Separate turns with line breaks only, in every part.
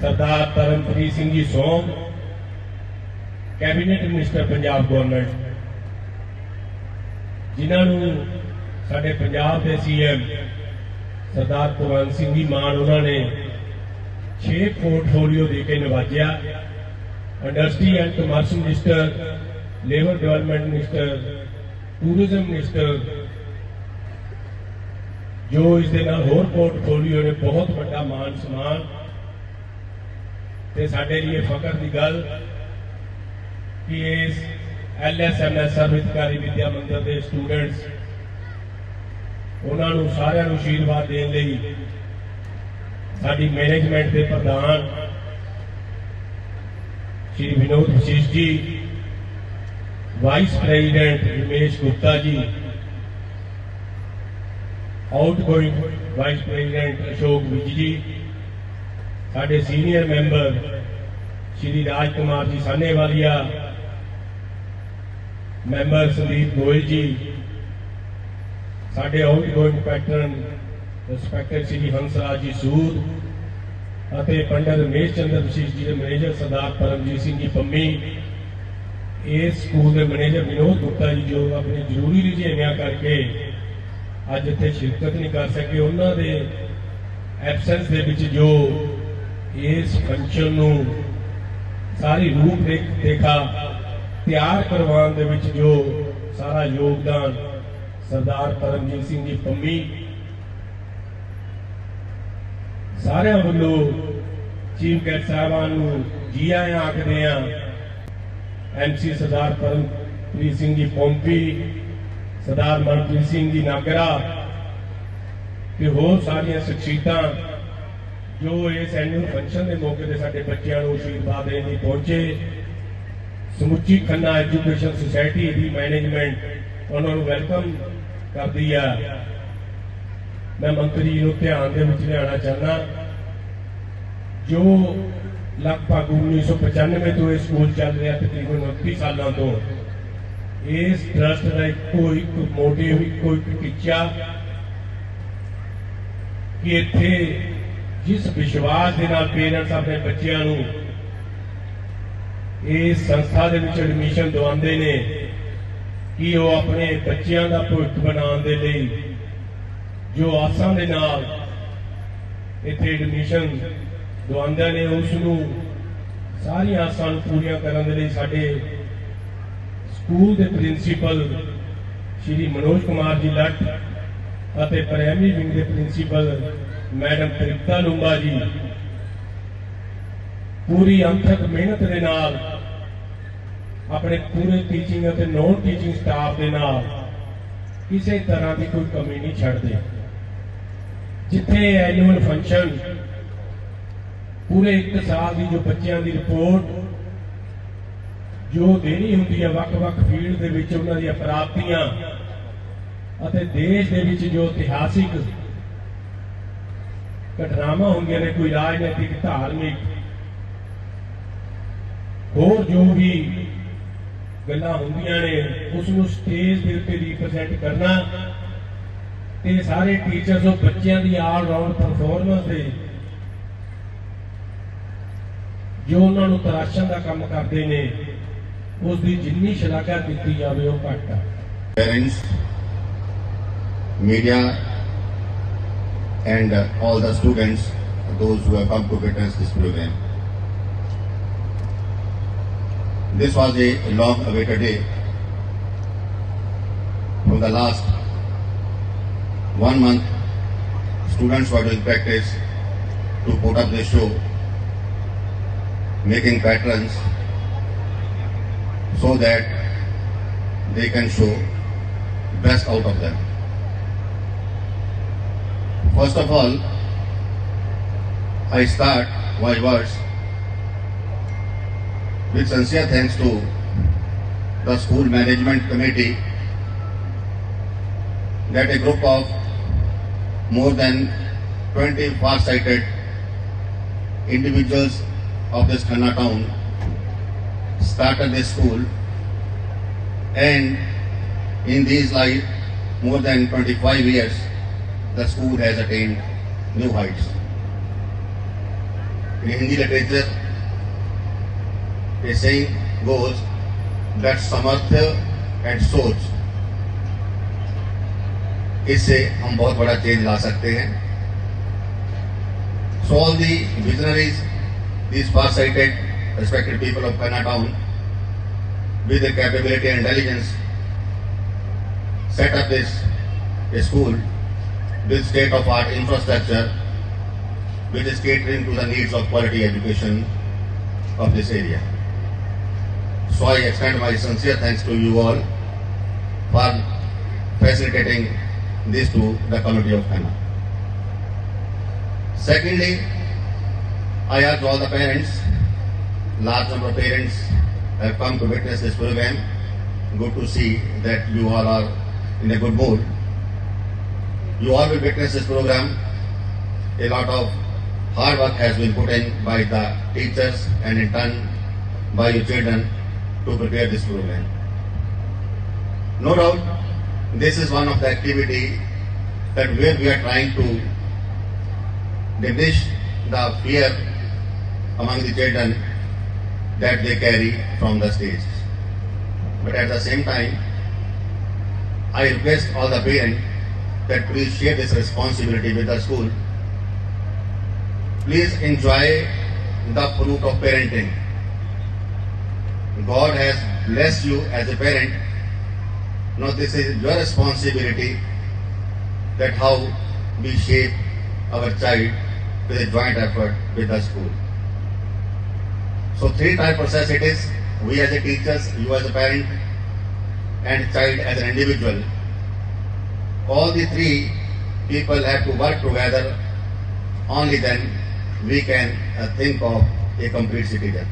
Sardar Tarunpreet Singh ji Som, cabinet minister Punjab government. ਜਿਨ੍ਹਾਂ ਨੂੰ ਸਾਡੇ ਪੰਜਾਬ ਦੇ ਸੀਐਮ ਸਰਦਾਰ ਭਗਵੰਤ ਸਿੰਘ ਜੀ ਮਾਨ, ਉਹਨਾਂ ਨੇ 6 ਪੋਰਟਫੋਲੀਓ ਦੇ ਕੇ ਨਵਾਜਿਆ। Industry and commerce minister, labour development minister, tourism minister, ਜੋ ਇਸ ਦੇ ਨਾਲ ਹੋਰ ਪੋਰਟਫੋਲੀਓ ਨੇ ਬਹੁਤ ਵੱਡਾ ਮਾਨ ਸਨਮਾਨ ਤੇ ਸਾਡੇ ਲਈ ਇਹ ਫਖਰ ਦੀ ਗੱਲ ਕਿ ਇਸ ਐਲਐਸਐਮਐਸ ਸਰਵਿਤਕਾਰੀ ਵਿਦਿਆ ਮੰਦਰ ਦੇ ਸਟੂਡੈਂਟਸ ਉਹਨਾਂ ਨੂੰ ਸਾਰਿਆਂ ਨੂੰ ਆਸ਼ੀਰਵਾਦ ਦੇਣ ਲਈ ਸਾਡੀ ਮੈਨੇਜਮੈਂਟ ਦੇ ਪ੍ਰਧਾਨ ਸ਼੍ਰੀ ਵਿਨੋਦ ਵਸ਼ਿਸ਼ ਜੀ vice president Ramesh Gupta ji outgoing vice president Ashok Vij ji ਸਾਡੇ senior member Shri Raj Kumar ji Sanewalia member Sandeep Goyal ji, ਸਾਡੇ outgoing patron respected Shri Hansraj ji Sood ਅਤੇ ਪੰਡਤ ਰਮੇਸ਼ ਚੰਦਰ ਵਸ਼ਿਸ਼ ਜੀ ਦੇ ਮੈਨੇਜਰ ਸਰਦਾਰ ਪਰਮਜੀਤ ਸਿੰਘ ਜੀ ਪੰਮੀ, ਇਸ school ਦੇ manager Vinod Gupta ji ਜੋ ਆਪਣੇ ਜ਼ਰੂਰੀ ਰੁਝੇਵਿਆਂ ਕਰਕੇ ਅੱਜ ਇੱਥੇ ਸ਼ਿਰਕਤ ਨਹੀਂ ਕਰ ਸਕੇ, ਉਹਨਾਂ ਦੇ ਐਬਸੈਂਸ ਦੇ ਵਿੱਚ ਜੋ ਇਸ ਫੰਕਸ਼ਨ ਨੂੰ ਸਾਰੀ ਰੂਪ ਦੇਖਾ, ਤਿਆਰ ਕਰਵਾਉਣ ਦੇ ਵਿੱਚ ਜੋ ਸਾਰਾ ਯੋਗਦਾਨ ਸਰਦਾਰ ਪਰਮਜੀਤ ਸਿੰਘ ਜੀ ਪੰਮੀ ਸਾਰਿਆਂ ਵੱਲੋਂ ਚੀਫ ਗੈਸਟ ਸਾਹਿਬਾਨ ਨੂੰ ਜੀ ਆਇਆਂ ਆਖਦੇ ਆ ਐਮਸੀ ਸਰਦਾਰ ਪਰਮਜੀਤ ਸਿੰਘ ਜੀ ਪੌਂਪੀ ਸਰਦਾਰ ਮਨਪ੍ਰੀਤ ਸਿੰਘ ਜੀ ਨਾਗਰਾ ਤੇ ਹੋਰ ਸਾਰੀਆਂ ਸ਼ਖਸੀਅਤਾਂ ਜੋ ਇਸ ਐਨੂਅਲ ਫੰਕਸ਼ਨ ਦੇ ਮੌਕੇ ਤੇ ਸਾਡੇ ਬੱਚਿਆਂ ਨੂੰ ਆਸ਼ੀਰਵਾਦ ਦੇਣ ਲਈ ਪਹੁੰਚੇ, ਸਮੁੱਚੀ ਖੰਨਾ ਐਜੂਕੇਸ਼ਨ ਸੁਸਾਇਟੀ ਦੀ ਮੈਨੇਜਮੈਂਟ ਉਹਨਾਂ ਨੂੰ ਵੈਲਕਮ ਕਰਦੀ ਆ। ਮੈਂ ਮੰਤਰੀ ਨੂੰ ਧਿਆਨ ਦੇ ਵਿੱਚ ਲਿਆਉਣਾ ਚਾਹੁੰਦਾ, ਜੋ ਲਗਭਗ 1995 ਤੋਂ ਇਹ ਸਕੂਲ ਚੱਲ ਰਿਹਾ ਤਕਰੀਬਨ 29 ਸਾਲਾਂ ਤੋਂ, ਇਸ ਟਰਸਟ ਦਾ ਇੱਕੋ ਇੱਕ ਮੋਟਿਵ, ਇੱਕੋ ਇੱਕ ਟੀਚਾ ਕਿ ਇੱਥੇ ਜਿਸ ਵਿਸ਼ਵਾਸ ਦੇ ਨਾਲ ਪੇਰੈਂਟਸ ਆਪਣੇ ਬੱਚਿਆਂ ਨੂੰ ਇਸ ਸੰਸਥਾ ਦੇ ਵਿੱਚ ਐਡਮਿਸ਼ਨ ਦਵਾਉਂਦੇ ਨੇ ਕਿ ਉਹ ਆਪਣੇ ਬੱਚਿਆਂ ਦਾ ਭਵਿੱਖ ਬਣਾਉਣ ਦੇ ਲਈ ਜੋ ਆਸਾਂ ਦੇ ਨਾਲ ਇੱਥੇ ਐਡਮਿਸ਼ਨ ਦਵਾਉਂਦੇ ਨੇ ਉਸ ਨੂੰ ਸਾਰੀਆਂ ਆਸਾਂ ਨੂੰ ਪੂਰੀਆਂ ਕਰਨ ਦੇ ਲਈ ਸਾਡੇ ਸਕੂਲ ਦੇ ਪ੍ਰਿੰਸੀਪਲ ਸ਼੍ਰੀ ਮਨੋਜ ਕੁਮਾਰ ਜੀ ਲੱਟ ਅਤੇ ਪ੍ਰਾਇਮਰੀ ਵਿੰਗ ਦੇ ਪ੍ਰਿੰਸੀਪਲ ਮੈਡਮ ਤ੍ਰਿਪਤਾ ਲੁੰਬਾ ਜੀ ਪੂਰੀ ਅੰਥਕ ਮਿਹਨਤ ਦੇ ਨਾਲ, ਆਪਣੇ ਪੂਰੇ ਟੀਚਿੰਗ ਅਤੇ ਨੌਨ ਟੀਚਿੰਗ ਸਟਾਫ ਦੇ ਨਾਲ, ਕਿਸੇ ਤਰ੍ਹਾਂ ਦੀ ਕੋਈ ਕਮੀ ਨਹੀਂ ਛੱਡਦੇ। ਜਿੱਥੇ ਐਨੂਅਲ ਫੰਕਸ਼ਨ ਪੂਰੇ ਇੱਕ ਸਾਲ ਦੀ ਜੋ ਬੱਚਿਆਂ ਦੀ ਰਿਪੋਰਟ ਜੋ ਦੇਣੀ ਹੁੰਦੀ ਹੈ ਵੱਖ-ਵੱਖ ਫੀਲਡ ਦੇ ਵਿੱਚ ਉਹਨਾਂ ਦੀਆਂ ਪ੍ਰਾਪਤੀਆਂ, ਅਤੇ ਦੇਸ਼ ਦੇ ਵਿੱਚ ਜੋ ਇਤਿਹਾਸਿਕ ਘਟਨਾਵਾਂ ਹੁੰਦੀਆਂ ਨੇ ਕੋਈ ਰਾਜਨੀਤਿਕ ਧਾਰਮਿਕ। ਹੋਰ ਜੋ ਵੀ ਗੱਲਾਂ ਹੁੰਦੀਆਂ ਨੇ ਉਸ ਨੂੰ ਸਟੇਜ ਦੇ ਉੱਤੇ ਰਿਪਰੈਜ਼ੈਂਟ ਕਰਨਾ ਤੇ ਸਾਰੇ ਟੀਚਰਸ ਉਹ ਬੱਚਿਆਂ ਦੀ ਆਲ ਰਾਊਂਡ ਪਰਫਾਰਮੈਂਸ ਦੇ ਜੋ ਉਹਨਾਂ ਨੂੰ ਤਰਾਸ਼ਣ ਦਾ ਕੰਮ ਕਰਦੇ ਨੇ ਉਸ ਦੀ ਜਿੰਨੀ ਸ਼ਲਾਘਾ ਕੀਤੀ ਜਾਵੇ ਉਹ ਘੱਟ ਆ।
Parents, media, and uh, all the students, those who have come to witness this program. This was a long awaited day. For the last one month, students were doing practice to put up this show, making patterns so that they can show best out of them. First of all, I start my words with sincere thanks to the school management committee that a group of more than 20 far-sighted individuals of this Khanna town started this school. And in these like more than 25 years the school has attained new heights in Hindi literature, a saying goes that samarthya and सोच इससे हम बहुत बड़ा change ला सकते हैं So all the visionaries, these far-sighted, respected people of Kanna town, with their capability and intelligence, set up this a school with state-of-art infrastructure, which is catering to the needs of quality education of this area. So I extend my sincere thanks to you all for facilitating this to the community of Kanna. Secondly, I urge all the parents, large number of parents have come to witness this program. Good to see that you all are in a good mood. You all will witness this program. A lot of hard work has been put in by the teachers and in turn by your children to prepare this program. No doubt, this is one of the activity that where we are trying to diminish the fear among the children that they carry from the stage. But at the same time, I request all the parents that please share this responsibility with the school. Please enjoy the fruit of parenting. God has blessed you as a parent. Now this is your responsibility that how we shape our child with a joint effort with the school. So three type process it is. We as a teachers, you as a parent, and child as an individual. All the three people have to work together. Only then we can uh, think of a complete citizen.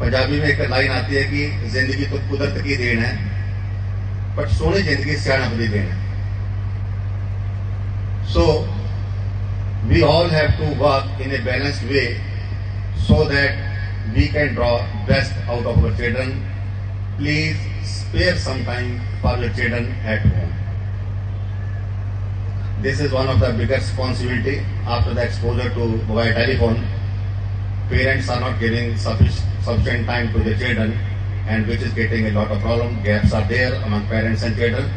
Punjabi में एक line आती है कि ज़िंदगी तो कुदरत की then है बट सोनी ज़िंदगी सियाणप की देन है So, we all have to work in a balanced way so that we can draw best out of our children. Please spare some time for your children at home. This is one of the biggest responsibility after the exposure to mobile telephone. Parents are not giving sufficient, time to their children and which is getting a lot of problem. Gaps are there among parents and children.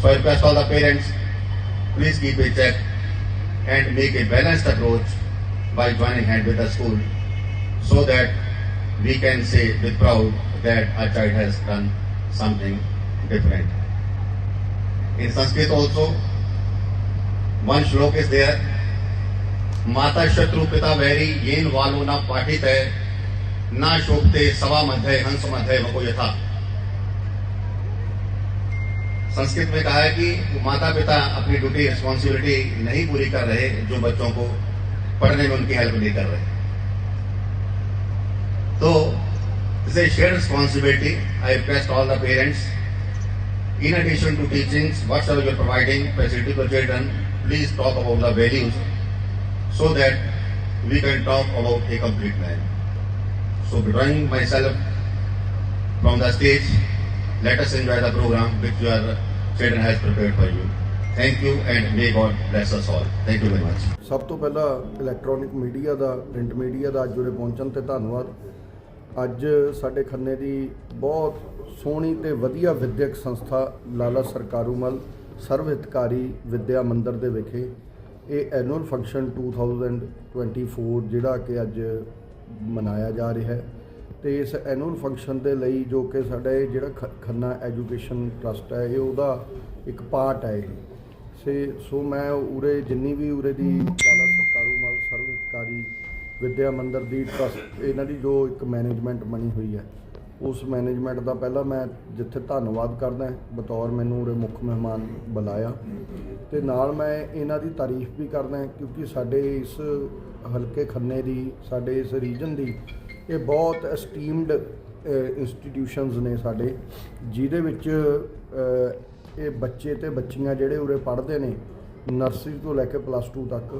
So I request all the parents please keep a check and make a balanced approach by joining hand with the school so that we can say with proud that our child has done something different. In Sanskrit also, one shlok is there. माता शत्रु पिता vary येन वालो न पाठित है न शोभते सवा मध्य हंस मध्य मको यथा संस्कृत में कहा है कि माता पिता अपनी ड्यूटी रिस्पॉन्सिबिलिटी नहीं पूरी कर रहे जो बच्चों को पढ़ने में उनकी हेल्प नहीं कर रहे So, it's a shared responsibility. I request all the parents, in addition to teachings, whatever you're providing facility for children, please talk about the values so that we can talk about a complete man. So, drawing myself from the stage, let us enjoy the program which your children has prepared for you. Thank you and may God bless us all thank you very much
ਸਭ ਤੋਂ ਪਹਿਲਾਂ electronic media ਦਾ print media ਦਾ ਅੱਜ ਜੁੜੇ ਪਹੁੰਚਣ ਤੇ ਧੰਨਵਾਦ ਅੱਜ ਸਾਡੇ ਖੰਨੇ ਦੀ ਬਹੁਤ ਸੋਹਣੀ ਤੇ ਵਧੀਆ ਵਿਦਿਅਕ ਸੰਸਥਾ ਲਾਲਾ ਸਰਕਾਰੂਮਲ ਸਰਵ ਹਿਤਕਾਰੀ ਵਿਦਿਆ ਮੰਦਿਰ ਦੇ ਵਿਖੇ ਇਹ ਐਨੂਅਲ ਫੰਕਸ਼ਨ 2024 ਜਿਹੜਾ ਕਿ ਅੱਜ ਮਨਾਇਆ ਜਾ ਰਿਹਾ ਹੈ। ਤੇ ਇਸ ਐਨੂਅਲ ਫੰਕਸ਼ਨ ਦੇ ਲਈ ਜੋ ਕਿ ਸਾਡਾ ਇਹ ਜਿਹੜਾ ਖ- ਖੰਨਾ ਐਜੂਕੇਸ਼ਨ ਟਰਸਟ ਹੈ, ਇਹ ਉਹਦਾ ਇੱਕ ਪਾਰਟ ਹੈ ਇਹ। ਸੇ, ਸੋ ਮੈਂ ਉਰੇ ਜਿੰਨੀ ਵੀ ਉਰੇ ਦੀ ਲਾਲਾ ਸਰਕਾਰ ਵਿੱਦਿਆ ਮੰਦਿਰ ਦੀ ਟਰਸਟ ਇਹਨਾਂ ਦੀ ਜੋ ਇੱਕ ਮੈਨੇਜਮੈਂਟ ਬਣੀ ਹੋਈ ਹੈ, ਉਸ ਮੈਨੇਜਮੈਂਟ ਦਾ ਪਹਿਲਾਂ ਮੈਂ ਜਿੱਥੇ ਧੰਨਵਾਦ ਕਰਦਾ ਬਤੌਰ ਮੈਨੂੰ ਉਰੇ ਮੁੱਖ ਮਹਿਮਾਨ ਬੁਲਾਇਆ ਤੇ ਨਾਲ ਮੈਂ ਇਹਨਾਂ ਦੀ ਤਾਰੀਫ ਵੀ ਕਰਦਾ ਕਿਉਂਕਿ ਸਾਡੇ ਇਸ ਹਲਕੇ ਖੰਨੇ ਦੀ, ਸਾਡੇ ਇਸ ਰੀਜਨ ਦੀ ਇਹ ਬਹੁਤ ਐਸਟੀਮਡ ਇੰਸਟੀਟਿਊਸ਼ਨਸ ਨੇ ਸਾਡੇ, ਜਿਹਦੇ ਵਿੱਚ ਇਹ ਬੱਚੇ ਤੇ ਬੱਚੀਆਂ ਜਿਹੜੇ ਉਰੇ ਪੜ੍ਹਦੇ ਨੇ ਨਰਸਰੀ ਤੋਂ ਲੈ ਕੇ ਪਲੱਸ 2 ਤੱਕ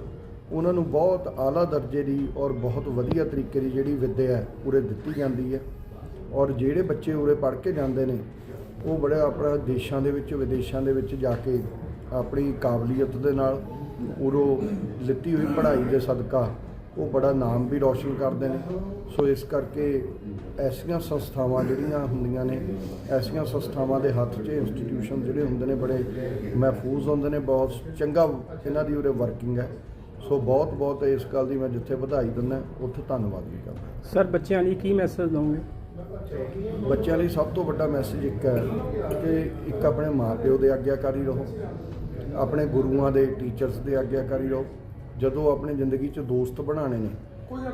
ਉਹਨਾਂ ਨੂੰ ਬਹੁਤ ਆਲਾ ਦਰਜੇ ਦੀ ਔਰ ਬਹੁਤ ਵਧੀਆ ਤਰੀਕੇ ਦੀ ਜਿਹੜੀ ਵਿੱਦਿਆ ਹੈ, ਉਰੇ ਦਿੱਤੀ ਜਾਂਦੀ ਹੈ। ਔਰ ਜਿਹੜੇ ਬੱਚੇ ਉਰੇ ਪੜ੍ਹ ਕੇ ਜਾਂਦੇ ਨੇ, ਉਹ ਬੜੇ ਆਪਣਾ ਦੇਸ਼ਾਂ ਦੇ ਵਿੱਚ, ਵਿਦੇਸ਼ਾਂ ਦੇ ਵਿੱਚ ਜਾ ਕੇ ਆਪਣੀ ਕਾਬਲੀਅਤ ਦੇ ਨਾਲ ਉਰੋਂ ਲਿੱਤੀ ਹੋਈ ਪੜ੍ਹਾਈ ਦੇ ਸਦਕਾ ਉਹ ਬੜਾ ਨਾਮ ਵੀ ਰੌਸ਼ਨ ਕਰਦੇ ਨੇ। ਸੋ ਇਸ ਕਰਕੇ ਐਸੀਆਂ ਸੰਸਥਾਵਾਂ ਜਿਹੜੀਆਂ ਹੁੰਦੀਆਂ ਨੇ, ਐਸੀਆਂ ਸੰਸਥਾਵਾਂ ਦੇ ਹੱਥ 'ਚ ਇੰਸਟੀਟਿਊਸ਼ਨ ਜਿਹੜੇ ਹੁੰਦੇ ਨੇ, ਬੜੇ ਮਹਿਫੂਜ਼ ਹੁੰਦੇ ਨੇ, ਬਹੁਤ ਚੰਗਾ ਇਹਨਾਂ ਦੀ ਉਰੇ ਵਰਕਿੰਗ ਹੈ। ਸੋ ਬਹੁਤ ਬਹੁਤ ਇਸ ਗੱਲ ਦੀ ਮੈਂ ਜਿੱਥੇ ਵਧਾਈ ਦਿੰਦਾ ਉੱਥੇ ਧੰਨਵਾਦ ਵੀ ਕਰਦਾ।
ਸਰ ਬੱਚਿਆਂ ਲਈ ਕੀ ਮੈਸੇਜ ਦਵੋਗੇ
ਬੱਚਿਆਂ ਲਈ ਸਭ ਤੋਂ ਵੱਡਾ ਮੈਸੇਜ ਇੱਕ ਹੈ ਕਿ ਇੱਕ ਆਪਣੇ ਮਾਪਿਓ ਦੇ ਆਗਿਆਕਾਰੀ ਰਹੋ ਆਪਣੇ ਗੁਰੂਆਂ ਦੇ ਟੀਚਰਸ ਦੇ ਆਗਿਆਕਾਰੀ ਰਹੋ। ਜਦੋਂ ਆਪਣੀ ਜ਼ਿੰਦਗੀ 'ਚ ਦੋਸਤ ਬਣਾਉਣੇ ਨੇ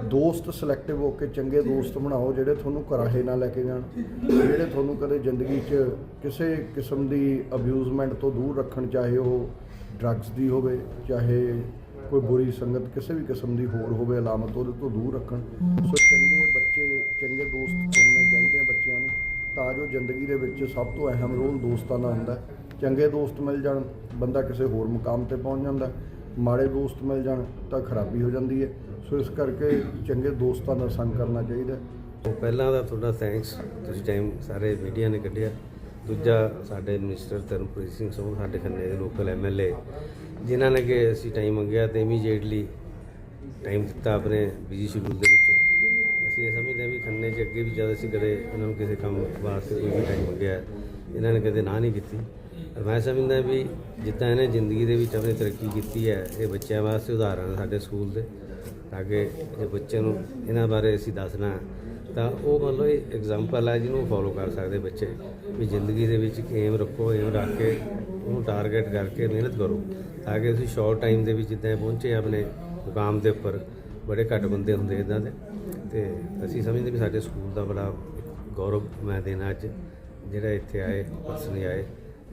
ਦੋਸਤ ਸਿਲੈਕਟਿਵ ਹੋ ਕੇ ਚੰਗੇ ਦੋਸਤ ਬਣਾਓ ਜਿਹੜੇ ਤੁਹਾਨੂੰ ਕਰਾਹੇ ਨਾ ਲੈ ਕੇ ਜਾਣ ਜਿਹੜੇ ਤੁਹਾਨੂੰ ਕਦੇ ਜ਼ਿੰਦਗੀ 'ਚ ਕਿਸੇ ਕਿਸਮ ਦੀ ਅਬਿਊਜ਼ਮੈਂਟ ਤੋਂ ਦੂਰ ਰੱਖਣ ਚਾਹੇ ਉਹ ਡਰੱਗਸ ਦੀ ਹੋਵੇ ਚਾਹੇ ਕੋਈ ਬੁਰੀ ਸੰਗਤ ਕਿਸੇ ਵੀ ਕਿਸਮ ਦੀ ਹੋਰ ਹੋਵੇ ਅਲਾਮਤ ਉਹਦੇ ਤੋਂ ਦੂਰ ਰੱਖਣ ਸੋ ਚੰਗੇ ਬੱਚੇ ਚੰਗੇ ਦੋਸਤ ਚੁਣਨੇ ਚਾਹੀਦੇ ਆ ਬੱਚਿਆਂ ਨੂੰ ਤਾਂ ਜੋ ਜ਼ਿੰਦਗੀ ਦੇ ਵਿੱਚ ਸਭ ਤੋਂ ਅਹਿਮ ਰੋਲ ਦੋਸਤਾਂ ਦਾ ਹੁੰਦਾ। ਚੰਗੇ ਦੋਸਤ ਮਿਲ ਜਾਣ ਬੰਦਾ ਕਿਸੇ ਹੋਰ ਮੁਕਾਮ ਤੇ ਪਹੁੰਚ ਜਾਂਦਾ। ਮਾੜੇ ਦੋਸਤ ਮਿਲ ਜਾਣ ਤਾਂ ਖਰਾਬੀ ਹੋ ਜਾਂਦੀ ਹੈ ਸੋ ਇਸ ਕਰਕੇ ਚੰਗੇ ਦੋਸਤਾਂ ਦਾ ਸੰਗ ਕਰਨਾ ਚਾਹੀਦਾ।
ਉਹ ਪਹਿਲਾਂ ਦਾ ਤੁਹਾਡਾ ਥੈਂਕਸ ਤੁਸੀਂ ਟਾਈਮ ਸਾਰੇ ਮੀਡੀਆ ਨੇ ਕੱਢਿਆ ਦੂਜਾ ਸਾਡੇ ਮਿਨਿਸਟਰ ਧਰਮਪ੍ਰੀਤ ਸਿੰਘ ਸੋਹ ਸਾਡੇ ਖੰਨੇ ਦੇ ਲੋਕਲ ਐਮਐਲਏ ਜਿਨ੍ਹਾਂ ਨੇ ਕਿ ਅਸੀਂ ਟਾਈਮ ਮੰਗਿਆ ਤੇ ਇਮੀਡੀਏਟਲੀ ਟਾਈਮ ਦਿੱਤਾ ਆਪਣੇ ਬਿਜ਼ੀ ਸ਼ਡਿਊਲ ਦੇ ਵਿੱਚੋਂ। ਅਸੀਂ ਇਹ ਸਮਝਦੇ ਹਾਂ ਵੀ ਖੰਨੇ 'ਚ ਅੱਗੇ ਵੀ ਜਦ ਅਸੀਂ ਕਦੇ ਇਹਨਾਂ ਨੂੰ ਕਿਸੇ ਕੰਮ ਵਾਸਤੇ ਕੋਈ ਵੀ ਟਾਈਮ ਮੰਗਿਆ, ਇਹਨਾਂ ਨੇ ਕਦੇ ਨਾ ਨਹੀਂ ਕੀਤੀ। ਮੈਂ ਸਮਝਦਾ ਵੀ ਜਿੱਦਾਂ ਇਹਨੇ ਜ਼ਿੰਦਗੀ ਦੇ ਵਿੱਚ ਆਪਣੀ ਤਰੱਕੀ ਕੀਤੀ ਹੈ, ਇਹ ਬੱਚਿਆਂ ਵਾਸਤੇ ਉਦਾਹਰਣ ਸਾਡੇ ਸਕੂਲ ਦੇ, ਤਾਂ ਕਿ ਇਹ ਬੱਚਿਆਂ ਨੂੰ ਇਹਨਾਂ ਬਾਰੇ ਅਸੀਂ ਦੱਸਣਾ ਤਾਂ ਉਹ ਮਤਲਬ ਇਹ ਐਗਜ਼ਾਮਪਲ ਹੈ ਜਿਹਨੂੰ ਫੋਲੋ ਕਰ ਸਕਦੇ ਬੱਚੇ ਵੀ ਜ਼ਿੰਦਗੀ ਦੇ ਵਿੱਚ ਏਮ ਰੱਖੋ ਏਮ ਰੱਖ ਕੇ ਉਹਨੂੰ ਟਾਰਗੇਟ ਕਰਕੇ ਮਿਹਨਤ ਕਰੋ ਤਾਂ ਕਿ ਤੁਸੀਂ ਸ਼ਾਰਟ ਟਾਈਮ ਦੇ ਵਿੱਚ ਜਿੱਦਾਂ ਪਹੁੰਚੇ ਆਪਣੇ ਮੁਕਾਮ ਦੇ ਉੱਪਰ, ਬੜੇ ਘੱਟ ਬੰਦੇ ਹੁੰਦੇ ਇਦਾਂ ਦੇ ਤੇ ਅਸੀਂ ਸਮਝਦੇ ਵੀ ਸਾਡੇ ਸਕੂਲ ਦਾ ਬੜਾ ਗੌਰਵ ਮੈਂ ਦੇਣਾ ਅੱਜ ਜਿਹੜਾ ਇੱਥੇ ਆਏ ਪਰਸਨ ਆਏ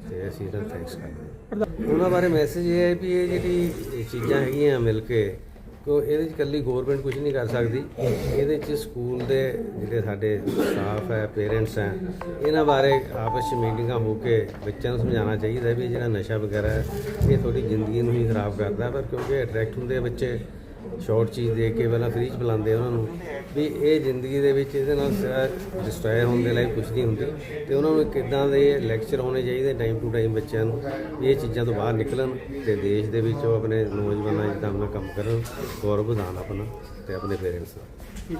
ਤੇ ਅਸੀਂ ਇਹਨਾਂ ਦਾ ਥੈਂਕਸ ਕਰਦੇ ਉਹਨਾਂ ਬਾਰੇ ਮੈਸੇਜ ਇਹ ਹੈ ਵੀ ਇਹ ਜਿਹੜੀ ਚੀਜ਼ਾਂ ਹੈਗੀਆਂ ਮਿਲ ਕੇ ਕੋ ਇਹਦੇ ਚ ਇਕੱਲੀ ਗਵਰਨਮੈਂਟ ਕੁਝ ਨਹੀਂ ਕਰ ਸਕਦੀ। ਇਹਦੇ ਚ ਸਕੂਲ ਦੇ ਜਿਹੜੇ ਸਾਡੇ ਸਟਾਫ ਹੈ ਪੇਰੈਂਟਸ ਹੈ, ਇਹਨਾਂ ਬਾਰੇ ਆਪਸ ਵਿੱਚ ਮੀਟਿੰਗਾਂ ਹੋ ਕੇ ਬੱਚਿਆਂ ਨੂੰ ਸਮਝਾਉਣਾ ਚਾਹੀਦਾ ਹੈ ਵੀ ਜਿਹੜਾ ਨਸ਼ਾ ਵਗੈਰਾ ਹੈ, ਇਹ ਤੁਹਾਡੀ ਜ਼ਿੰਦਗੀ ਨੂੰ ਹੀ ਖਰਾਬ ਕਰਦਾ ਪਰ ਕਿਉਂਕਿ ਅਟਰੈਕਟ ਹੁੰਦੇ ਬੱਚੇ ਸ਼ਾਰਟ ਚੀਜ਼ ਦੇ ਕੇ ਪਹਿਲਾਂ ਫ੍ਰੀ ਚ ਬੁਲਾਉਂਦੇ ਆ ਉਹਨਾਂ ਨੂੰ ਵੀ ਇਹ ਜ਼ਿੰਦਗੀ ਦੇ ਵਿੱਚ ਇਹਦੇ ਨਾਲ ਡਿਸਟਰੋਏ ਹੋਣ ਦੇ ਲਈ ਕੁਝ ਨਹੀਂ ਹੁੰਦੀ ਤੇ ਉਹਨਾਂ ਨੂੰ ਕਿੱਦਾਂ ਦੇ ਲੈਕਚਰ ਹੋਣੇ ਚਾਹੀਦੇ ਟਾਈਮ ਟੂ ਟਾਈਮ ਬੱਚਿਆਂ ਨੂੰ ਇਹ ਚੀਜ਼ਾਂ ਤੋਂ ਬਾਹਰ ਨਿਕਲਣ ਤੇ ਦੇਸ਼ ਦੇ ਵਿੱਚ ਉਹ ਆਪਣੇ ਨੌਜਵਾਨਾਂ ਜਿੱਦਾਂ ਆਪਣਾ ਕੰਮ ਕਰਨ, ਗੌਰਵ ਵਧਾਉਣ ਆਪਣਾ ਤੇ ਆਪਣੇ ਪੇਰੈਂਟਸ ਦਾ।